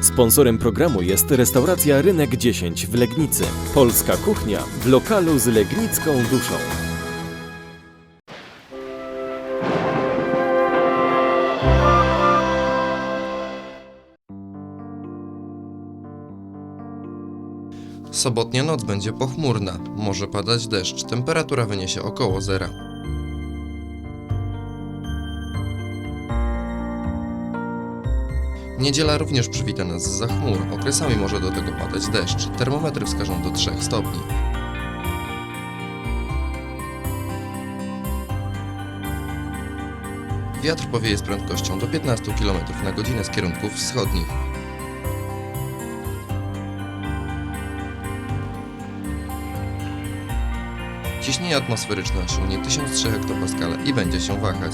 Sponsorem programu jest restauracja Rynek 10 w Legnicy. Polska kuchnia w lokalu z legnicką duszą. Sobotnia noc będzie pochmurna, może padać deszcz, temperatura wyniesie około zera. Niedziela również przywita nas z chmur, okresami może do tego padać deszcz, termometry wskażą do 3 stopni. Wiatr powieje z prędkością do 15 km na godzinę z kierunków wschodnich. Ciśnienie atmosferyczne osiągnie 1003 hektopaskale i będzie się wahać.